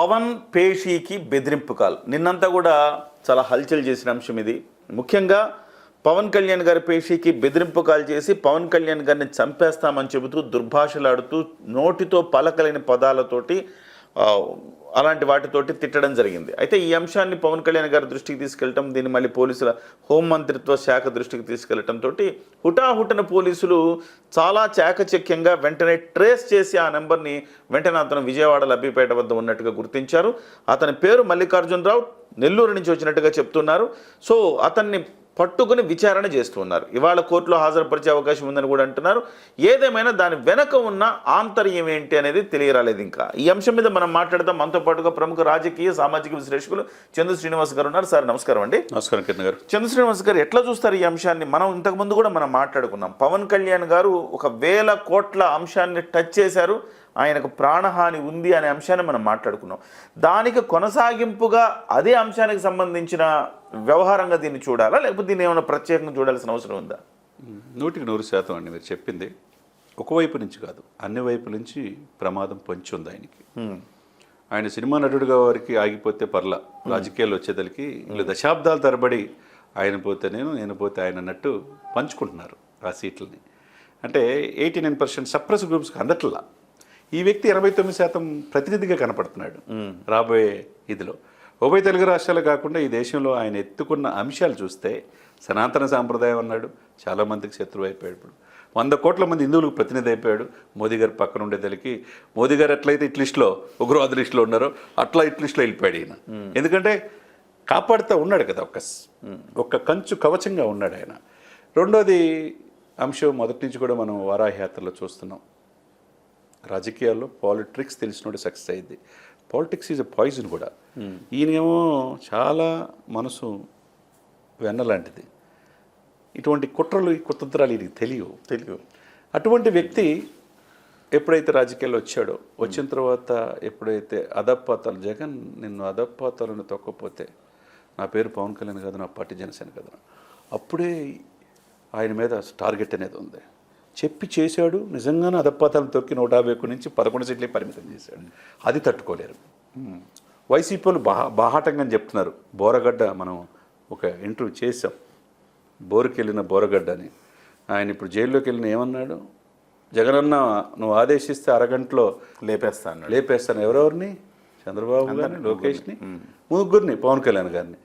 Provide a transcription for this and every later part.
పవన్ పేషీకి బెదిరింపు కాల్. నిన్నంతా కూడా చాలా హల్చల్ చేసిన అంశం ఇది. ముఖ్యంగా పవన్ కళ్యాణ్ గారి పేషీకి బెదిరింపు కాల్ చేసి పవన్ కళ్యాణ్ గారిని చంపేస్తామని చెబుతూ దుర్భాషలాడుతూ నోటితో పలకలేని పదాలతోటి అలాంటి వాటితోటి తిట్టడం జరిగింది. అయితే ఈ అంశాన్ని పవన్ కళ్యాణ్ గారి దృష్టికి తీసుకెళ్ళటం దీన్ని మళ్ళీ పోలీసుల హోం మంత్రిత్వ శాఖ దృష్టికి తీసుకెళ్ళటంతో హుటాహుటన పోలీసులు చాలా చాకచక్యంగా వెంటనే ట్రేస్ చేసి ఆ నెంబర్ని వెంటనే అతను విజయవాడ లబ్బిపేట వద్ద ఉన్నట్టుగా గుర్తించారు. అతని పేరు మల్లికార్జునరావు నెల్లూరు నుంచి వచ్చినట్టుగా చెప్తున్నారు. సో అతన్ని పట్టుకుని విచారణ చేస్తున్నారు ఇవాళ కోర్టులో హాజరుపరిచే అవకాశం ఉందని కూడా అంటున్నారు. ఏదేమైనా దాని వెనక ఉన్న ఆంతర్యం ఏంటి అనేది తెలియరాలేదు ఇంకా. ఈ అంశం మీద మనం మాట్లాడదాం. మనతో పాటుగా ప్రముఖ రాజకీయ సామాజిక విశ్లేషకులు చంద్ర శ్రీనివాస్ గారు ఉన్నారు. సార్ నమస్కారం అండి. నమస్కారం కిరణ్ గారు. చంద్ర శ్రీనివాస్ గారు ఎట్లా చూస్తారు ఈ అంశాన్ని? మనం ఇంతకుముందు కూడా మనం మాట్లాడుకున్నాం. పవన్ కళ్యాణ్ గారు ఒక వేల కోట్ల అంశాన్ని టచ్ చేశారు. ఆయనకు ప్రాణహాని ఉంది అనే అంశాన్ని మనం మాట్లాడుకున్నాం. దానికి కొనసాగింపుగా అదే అంశానికి సంబంధించిన వ్యవహారంగా దీన్ని చూడాలా? లేకపోతే దీన్ని ఏమైనా ప్రత్యేకంగా చూడాల్సిన అవసరం ఉందా? నూటికి నూరు శాతం అండి మీరు చెప్పింది. ఒకవైపు నుంచి కాదు అన్ని వైపు నుంచి ప్రమాదం పొంచి ఉంది ఆయనకి. ఆయన సినిమా నటుడిగా వారికి ఆగిపోతే పర్ల రాజకీయాలు వచ్చేదలికి వీళ్ళు దశాబ్దాల తరబడి ఆయన పోతే నేను నేను పోతే ఆయన అన్నట్టు పంచుకుంటున్నారు ఆ సీట్లని. అంటే ఎయిటీ నైన్ పర్సెంట్ సప్రెస్ గ్రూప్స్కి అందట్లా. ఈ వ్యక్తి ఎనభై తొమ్మిది శాతం ప్రతినిధిగా కనపడుతున్నాడు రాబోయే ఇదిలో. ఉభయ తెలుగు రాష్ట్రాలు కాకుండా ఈ దేశంలో ఆయన ఎత్తుకున్న అంశాలు చూస్తే సనాతన సాంప్రదాయం అన్నాడు చాలామందికి శత్రువు అయిపోయాడు ఇప్పుడు. వంద కోట్ల మంది హిందువులకు ప్రతినిధి అయిపోయాడు మోదీ గారు పక్కన ఉండేదలికి మోదీ గారు ఎట్లయితే ఇట్ లిస్టులో ఉగ్రవాద లిస్టులో ఉన్నారో అట్లా ఇట్ లిస్టులో వెళ్ళిపోయాడు ఈయన. ఎందుకంటే కాపాడుతూ ఉన్నాడు కదా ఒక్క ఒక్క కంచు కవచంగా ఉన్నాడు ఆయన. రెండోది అంశం మొదటి నుంచి కూడా మనం వారాహయాత్రలో చూస్తున్నాం. రాజకీయాల్లో పాలిటిక్స్ తెలిసినోడు సక్సెస్ అయింది పాలిటిక్స్ ఈజ్ అ పాయిజన్ కూడా. ఈయనేమో చాలా మనసు వెన్నలాంటిది ఇటువంటి కుట్రలు ఈ కుతంత్రాలు ఈయనకి తెలియవు. తెలియదు అటువంటి వ్యక్తి ఎప్పుడైతే రాజకీయాల్లో వచ్చాడో వచ్చిన తర్వాత ఎప్పుడైతే అదపాతాలు జగన్ నిన్ను అదపాతాలను తొక్కపోతే నా పేరు పవన్ కళ్యాణ్ కాదు నా పార్టీ జనసేన కదా. అప్పుడే ఆయన మీద టార్గెట్ అనేది ఉంది. చెప్పి చేశాడు నిజంగానే అదపాతాలను తొక్కి నూట యాభై ఒక్క నుంచి పదకొండు సీట్లే పరిమితం చేశాడు. అది తట్టుకోలేరు. వైసీపీ వాళ్ళు బాహా బాహాటంగా చెప్తున్నారు. బోరగడ్డ మనం ఒక ఇంటర్వ్యూ చేసాం బోరుకి వెళ్ళిన బోరగడ్డ అని ఆయన ఇప్పుడు జైల్లోకి వెళ్ళిన ఏమన్నాడు? జగనన్న నువ్వు ఆదేశిస్తే అరగంటలో లేపేస్తా అన్నాడు లేపేస్తాను. ఎవరెవరిని? చంద్రబాబు గారిని లోకేష్ని? ముగ్గురిని. పవన్ కళ్యాణ్ గారిని.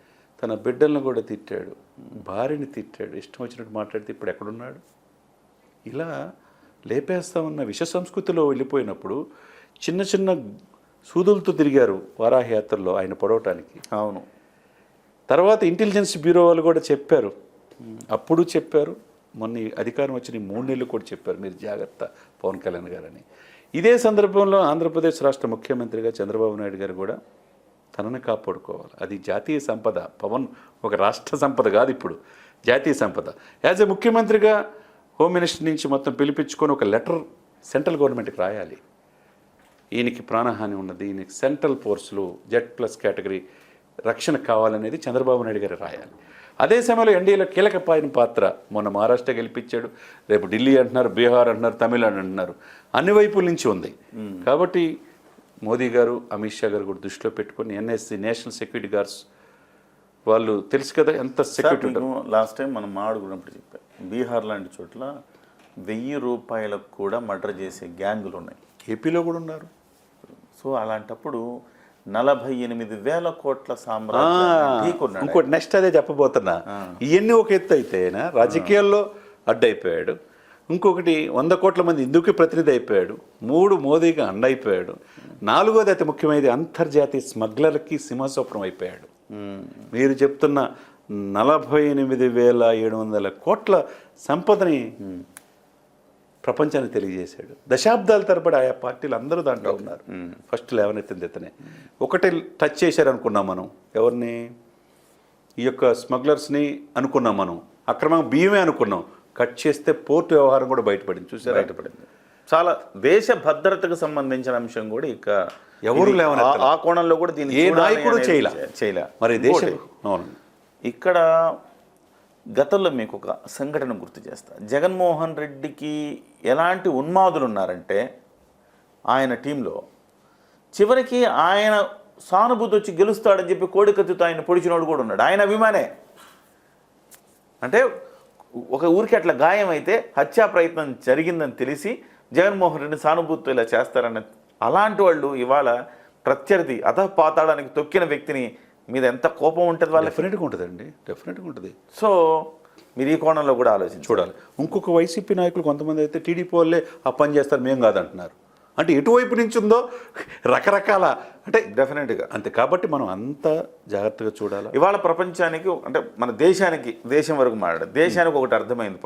తన బిడ్డలను కూడా తిట్టాడు. భార్యని తిట్టాడు. ఇష్టం వచ్చినట్టు మాట్లాడితే ఇప్పుడు ఎక్కడున్నాడు? ఇలా లేపేస్తామన్న విష సంస్కృతిలో వెళ్ళిపోయినప్పుడు చిన్న చిన్న సూదులతో తిరిగారు వారాహయాత్రలో ఆయన పొడవటానికి. అవును. తర్వాత ఇంటెలిజెన్స్ బ్యూరో వాళ్ళు కూడా చెప్పారు. అప్పుడు చెప్పారు. మొన్న అధికారం వచ్చిన మూడు నెలలు కూడా చెప్పారు. మీరు జాగ్రత్త పవన్ కళ్యాణ్ గారని. ఇదే సందర్భంలో ఆంధ్రప్రదేశ్ రాష్ట్ర ముఖ్యమంత్రిగా చంద్రబాబు నాయుడు గారు కూడా తనని కాపాడుకోవాలి. అది జాతీయ సంపద. పవన్ ఒక రాష్ట్ర సంపద కాదు ఇప్పుడు. జాతీయ సంపద. యాజ్ ఎ ముఖ్యమంత్రిగా హోమ్ మినిస్టర్ నుంచి మొత్తం పిలిపించుకొని ఒక లెటర్ సెంట్రల్ గవర్నమెంట్కి రాయాలి. ఈయనకి ప్రాణహాని ఉన్నది. ఈయనకి సెంట్రల్ ఫోర్సులు జెడ్ ప్లస్ కేటగిరీ రక్షణ కావాలనేది చంద్రబాబు నాయుడు గారు రాయాలి. అదే సమయంలో ఎన్డీఏలో కీలకపాయన పాత్ర మొన్న మహారాష్ట్ర గెలిపించాడు. రేపు ఢిల్లీ అంటున్నారు బీహార్ అంటున్నారు తమిళనాడు అంటున్నారు. అన్ని వైపుల నుంచి ఉంది. కాబట్టి మోదీ గారు అమిత్ షా గారు కూడా దృష్టిలో పెట్టుకొని ఎన్ఎస్సి నేషనల్ సెక్యూరిటీ గార్డ్స్ వాళ్ళు తెలుసు కదా ఎంత సెక్యూరిటీ లాస్ట్ టైం మనం మాడుకున్నప్పుడు చెప్పాం బీహార్ లాంటి చోట్ల వెయ్యి రూపాయలకు కూడా మర్డర్ చేసే గ్యాంగులు ఉన్నాయి. ఏపీలో కూడా ఉన్నారు. సో అలాంటప్పుడు నలభై ఎనిమిది వేల కోట్ల ఆయన. ఇంకోటి నెక్స్ట్ అదే చెప్పబోతున్నా. ఇవన్నీ ఒక ఎత్తు అయితేనా రాజకీయాల్లో అడ్డైపోయాడు. ఇంకొకటి వంద కోట్ల మంది ఇందుకు ప్రతినిధి అయిపోయాడు. మూడు మోదీగా అండ అయిపోయాడు. నాలుగోది అతి ముఖ్యమైనది అంతర్జాతీయ స్మగ్లర్కి సింహస్వప్నం అయిపోయాడు. మీరు చెప్తున్న నలభై ఎనిమిది వేల ఏడు వందల కోట్ల సంపదని ప్రపంచానికి తెలియజేశాడు. దశాబ్దాల తరబడి ఆయా పార్టీలు అందరూ దాంట్లో ఉన్నారు. ఫస్ట్ లేవనెత్తింది ఇతనే ఒకటి టచ్ చేశారు అనుకున్నాం మనం. ఎవరిని? ఈ యొక్క స్మగ్లర్స్ని అనుకున్నాం మనం. అక్రమంగా బియ్యమే అనుకున్నాం. కట్ చేస్తే పోర్టు వ్యవహారం కూడా బయటపడింది. చూసారా? బయటపడింది. చాలా దేశ భద్రతకు సంబంధించిన అంశం కూడా ఇక ఎవరు. ఆ- కోణంలో కూడా దీన్ని ఏ నాయకుడు చేయలే. చేయలే. మరి దేశం ఇక్కడ గతంలో మీకు ఒక సంఘటన గుర్తు చేస్తా. జగన్మోహన్ రెడ్డికి ఎలాంటి ఉన్మాదులు ఉన్నారంటే ఆయన టీంలో చివరికి ఆయన సానుభూతి వచ్చి గెలుస్తాడని చెప్పి కోడికత్తితో ఆయన పొడిచినోడు కూడా ఉన్నాడు. ఆయన అభిమానే. అంటే ఒక ఊరికి అట్లా గాయం అయితే హత్యా ప్రయత్నం జరిగిందని తెలిసి జగన్మోహన్ రెడ్డి సానుభూతితో ఇలా చేస్తారన్న అలాంటి వాళ్ళు ఇవాళ ప్రత్యర్థి అధపాతాడానికి తొక్కిన వ్యక్తిని మీద ఎంత కోపం ఉంటుంది వాళ్ళకి? డెఫినెట్గా ఉంటుందండి. డెఫినెట్గా ఉంటుంది. సో మీరు ఈ కోణంలో కూడా ఆలోచించు చూడాలి. ఇంకొక వైసీపీ నాయకులు కొంతమంది అయితే టీడీపీ వాళ్ళే ఆ పని చేస్తారు మేము కాదంటున్నారు. అంటే ఎటువైపు నుంచి ఉందో రకరకాల అంటే డెఫినెట్గా అంతే. కాబట్టి మనం అంత జాగ్రత్తగా చూడాలి? ఇవాళ ప్రపంచానికి అంటే మన దేశానికి దేశం వరకు మాట్లాడారు దేశానికి ఒకటి అర్థమైంది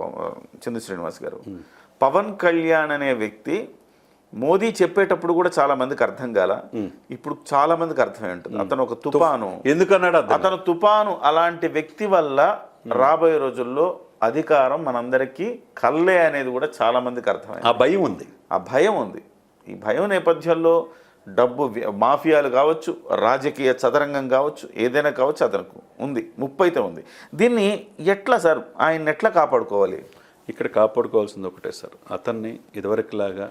చందు శ్రీనివాస్ గారు. పవన్ కళ్యాణ్ అనే వ్యక్తి మోదీ చెప్పేటప్పుడు కూడా చాలా మందికి అర్థం కాల. ఇప్పుడు చాలా మందికి అర్థమై ఉంటుంది. అతను ఒక తుపాను. ఎందుకన్నాడు అతను తుపాను అలాంటి వ్యక్తి వల్ల రాబోయే రోజుల్లో అధికారం మనందరికీ కల్లే అనేది కూడా చాలా మందికి అర్థమైంది. ఆ భయం ఉంది. ఆ భయం ఉంది. ఈ భయం నేపథ్యంలో డబ్బు మాఫియాలు కావచ్చు రాజకీయ చదరంగం కావచ్చు ఏదైనా కావచ్చు అతనికి ఉంది. ముప్పు అయితే ఉంది. దీన్ని ఎట్లా సార్? ఆయన ఎట్లా కాపాడుకోవాలి? ఇక్కడ కాపాడుకోవాల్సింది ఒకటే సార్. అతన్ని ఇదివరకులాగా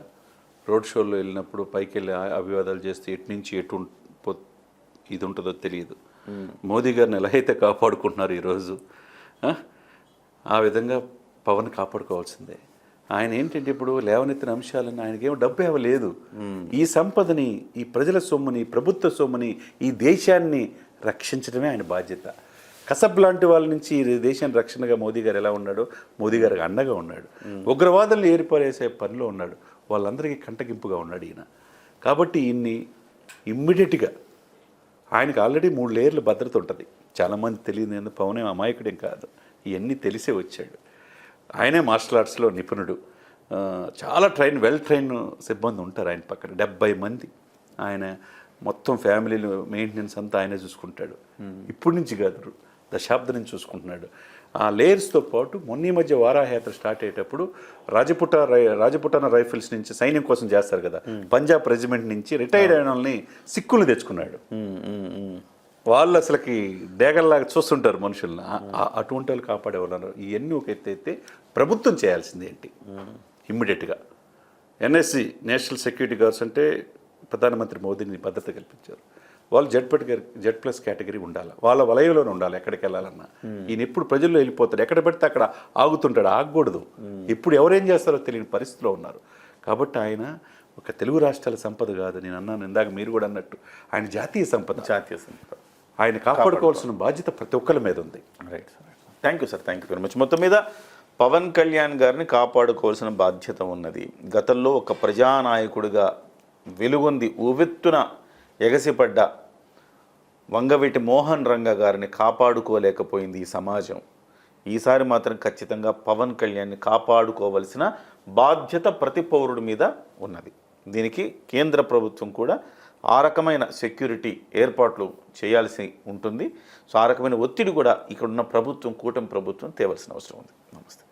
రోడ్ షోలో వెళ్ళినప్పుడు పైకి వెళ్ళి అభివాదాలు చేస్తే ఎటు నుంచి ఎటు ఇది ఉంటుందో తెలియదు. మోదీ గారిని ఎలా అయితే కాపాడుకుంటున్నారు ఈరోజు ఆ? ఆ విధంగా పవన్ కాపాడుకోవాల్సిందే. ఆయన ఏంటంటే ఇప్పుడు లేవనెత్తిన అంశాలను ఆయనకేమో డబ్బు ఇవ్వలేదు ఈ సంపదని ఈ ప్రజల సొమ్ముని ప్రభుత్వ సొమ్ముని ఈ దేశాన్ని రక్షించడమే ఆయన బాధ్యత. కసబ్ లాంటి వాళ్ళ నుంచి ఈ దేశాన్ని రక్షణగా మోదీ గారు ఎలా ఉన్నాడో మోదీ గారికి అండగా ఉన్నాడు. ఉగ్రవాదులను ఏర్పడేసే పనిలో ఉన్నాడు. వాళ్ళందరికీ కంటగింపుగా ఉన్నాడు ఈయన. కాబట్టి ఈయన్ని ఇమ్మీడియట్గా ఆయనకు ఆల్రెడీ మూడు లేయర్ల భద్రత ఉంటుంది. చాలామంది తెలియదు నేను పవన్ అమాయకుడేం కాదు. ఇవన్నీ తెలిసే వచ్చాడు. ఆయనే మార్షల్ ఆర్ట్స్లో నిపుణుడు. చాలా ట్రైన్ వెల్ ట్రైన్ సిబ్బంది ఉంటారు ఆయన పక్కన. డెబ్బై మంది. ఆయన మొత్తం ఫ్యామిలీలు మెయింటెనెన్స్ అంతా ఆయనే చూసుకుంటాడు. ఇప్పటి నుంచి కాదు. దశాబ్దం నుంచి చూసుకుంటున్నాడు. ఆ లేయర్స్తో పాటు మొన్న మధ్య వారాహయాత్ర స్టార్ట్ అయ్యేటప్పుడు రాజపుట రాజపుటాన రైఫిల్స్ నుంచి సైన్యం కోసం చేస్తారు కదా. పంజాబ్ రెజిమెంట్ నుంచి రిటైర్డ్ అయిన వాళ్ళని సిక్కులు తెచ్చుకున్నాడు. వాళ్ళు అసలుకి డేగల్లాగా చూస్తుంటారు మనుషుల్ని. అటువంటి వాళ్ళు కాపాడే వాళ్ళు ఇవన్నీ ఒక ఎత్తు అయితే ప్రభుత్వం చేయాల్సింది ఏంటి? ఇమ్మీడియట్గా. ఎన్ఎస్సి నేషనల్ సెక్యూరిటీ గార్డ్స్ అంటే ప్రధానమంత్రి మోదీని భద్రత కల్పించారు. వాళ్ళు జెడ్ పట్ జెడ్ ప్లస్ కేటగిరీ ఉండాలి. వాళ్ళ వలయంలోనే ఉండాలి ఎక్కడికి వెళ్ళాలన్నా. ఈయన ఎప్పుడు ప్రజల్లో వెళ్ళిపోతాడు. ఎక్కడ పెడితే అక్కడ ఆగుతుంటాడు. ఆగకూడదు. ఇప్పుడు ఎవరేం చేస్తారో తెలియని పరిస్థితిలో ఉన్నారు. కాబట్టి ఆయన ఒక తెలుగు రాష్ట్రాల సంపద కాదు. నేను అన్నాను ఇందాక మీరు కూడా అన్నట్టు. ఆయన జాతీయ సంపద. జాతీయ సంస్థ ఆయన కాపాడుకోవాల్సిన బాధ్యత ప్రతి ఒక్కరి మీద ఉంది. Right sir thank you sir thank you very much మొత్తం మీద పవన్ కళ్యాణ్ గారిని కాపాడుకోవాల్సిన బాధ్యత ఉన్నది. గతంలో ఒక ప్రజానాయకుడిగా వెలుగొంది ఉవెత్తున ఎగసిపడ్డ వంగవీటి మోహన్ రంగ గారిని కాపాడుకోలేకపోయింది ఈ సమాజం. ఈసారి మాత్రం ఖచ్చితంగా పవన్ కళ్యాణ్ని కాపాడుకోవలసిన బాధ్యత ప్రతి పౌరుడి మీద ఉన్నది. దీనికి కేంద్ర ప్రభుత్వం కూడా ఆ రకమైన సెక్యూరిటీ ఏర్పాట్లు చేయాల్సి ఉంటుంది. సో ఆ రకమైన ఒత్తిడి కూడా ఇక్కడున్న ప్రభుత్వం కూటమి ప్రభుత్వం తేవలసిన అవసరం ఉంది. నమస్తే.